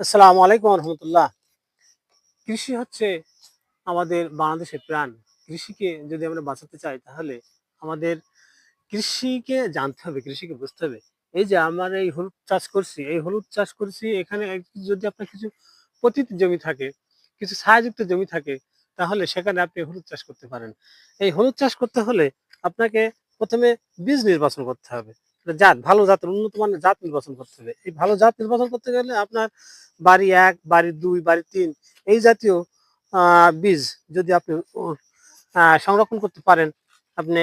আসসালামু আলাইকুম রহমতুল্লাহ। কৃষি হচ্ছে আমাদের বাংলাদেশের প্রাণ। কৃষিকে যদি আমরা বাঁচাতে চাই, তাহলে আমাদের কৃষিকে জানতে হবে, কৃষিকে বুঝতে হবে। এই যে আমার এই হলুদ চাষ করছি, এই হলুদ চাষ করছি, এখানে যদি আপনার কিছু পতিত জমি থাকে, কিছু ছায়াযুক্ত জমি থাকে, তাহলে সেখানে আপনি হলুদ চাষ করতে পারেন। এই হলুদ চাষ করতে হলে আপনাকে প্রথমে বীজ নির্বাচন করতে হবে। জাত, ভালো জাতের উন্নত মানের জাত নির্বাচন করতে হবে। এই ভালো জাত নির্বাচন করতে গেলে আপনার বাড়ি এক, বাড়ি দুই, বাড়ি তিন এই জাতীয় বীজ যদি আপনি সংরক্ষণ করতে পারেন আপনি,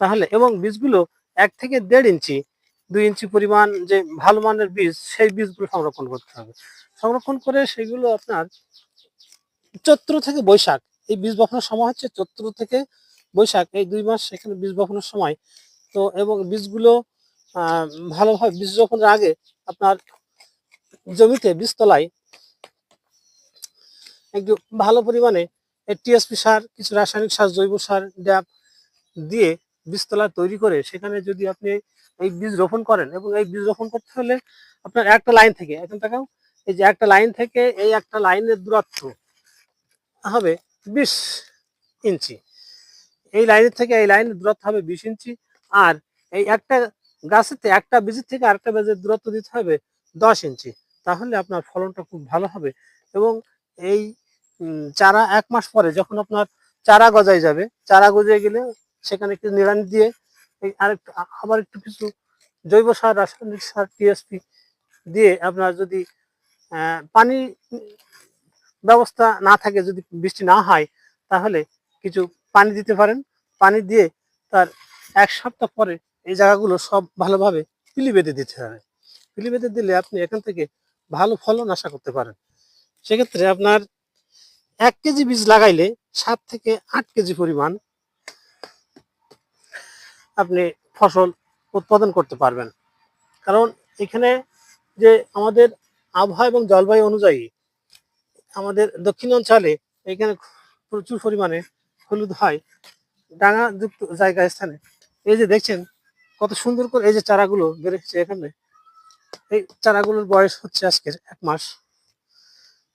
তাহলে এবং বীজগুলো এক থেকে দেড় ইঞ্চি, দুই ইঞ্চি পরিমাণ যে ভালো মানের বীজ, সেই বীজগুলো সংরক্ষণ করতে হবে। সংরক্ষণ করে সেগুলো আপনার চৈত্র থেকে বৈশাখ, এই বীজ বপনের সময় হচ্ছে চৈত্র থেকে বৈশাখ, এই দুই মাস সেখানে বীজ বপনের সময়। তো এবং বীজগুলো ভালোভাবে বীজ রোপণের আগে আপনার জমিতে বীজতলায় একটু ভালো পরিমাণে টিএসপি সার, কিছু রাসায়নিক সার, জৈব সার ড্যাপ দিয়ে বীজতলা তৈরি করে সেখানে যদি আপনি এই বীজ রোপণ করেন এবং এই বীজ রোপণ করতে হলে আপনার একটা লাইন থেকে এখন দেখাও এই যে একটা লাইন থেকে এই একটা লাইনের দূরত্ব হবে বিশ ইঞ্চি। এই লাইনের থেকে এই লাইনের দূরত্ব হবে বিশ ইঞ্চি আর এই একটা গাছেতে একটা বীজের থেকে আরেকটা বীজের দূরত্ব দিতে হবে দশ ইঞ্চি। তাহলে আপনার ফলনটা খুব ভালো হবে এবং এই চারা এক মাস পরে যখন আপনার চারা গজায় যাবে, চারা গজিয়ে গেলে সেখানে একটু নিড়ানি দিয়ে আরেকটু আবার একটু কিছু জৈব সার, রাসায়নিক সার টিএসপি দিয়ে আপনার যদি পানি ব্যবস্থা না থাকে, যদি বৃষ্টি না হয়, তাহলে কিছু পানি দিতে পারেন। পানি দিয়ে তার এক সপ্তাহ পরে এই জায়গাগুলো সব ভালোভাবে পিলি বেঁধে দিতে হবে পিলি বেঁধে দিলে আপনি এখান থেকে ভালো ফলন আশা করতে পারেন। সেক্ষেত্রে আপনার এক কেজি বীজ লাগাইলে সাত থেকে আট কেজি পরিমাণ আপনি ফসল উৎপাদন করতে পারবেন। কারণ এখানে যে আমাদের আবহাওয়া এবং জলবায়ু অনুযায়ী আমাদের দক্ষিণ অঞ্চলে এখানে প্রচুর পরিমাণে হলুদ হয় ডাঙাযুক্ত জায়গা স্থানে। এই যে দেখছেন কত সুন্দর করে এই যে চারাগুলো বেড়েছে এখানে। এই চারাগুলোর বয়স হচ্ছে আজকের এক মাস।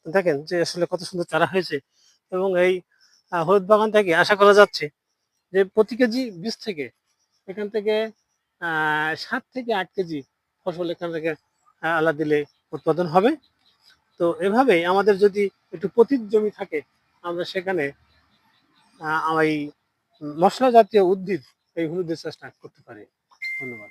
দেখেন যে আসলে কত সুন্দর চারা হয়েছে এবং এই হলুদ বাগান থেকে আশা করা যাচ্ছে যে প্রতি কেজি বীজ থেকে এখান থেকে সাত থেকে আট কেজি ফসল এখান থেকে আল্লাহ দিলে উৎপাদন হবে। তো এভাবেই আমাদের যদি একটু পতিত জমি থাকে, আমরা সেখানে মশলা জাতীয় উদ্ভিদ, এই হলুদের চাষটা করতে পারি। ধন্যবাদ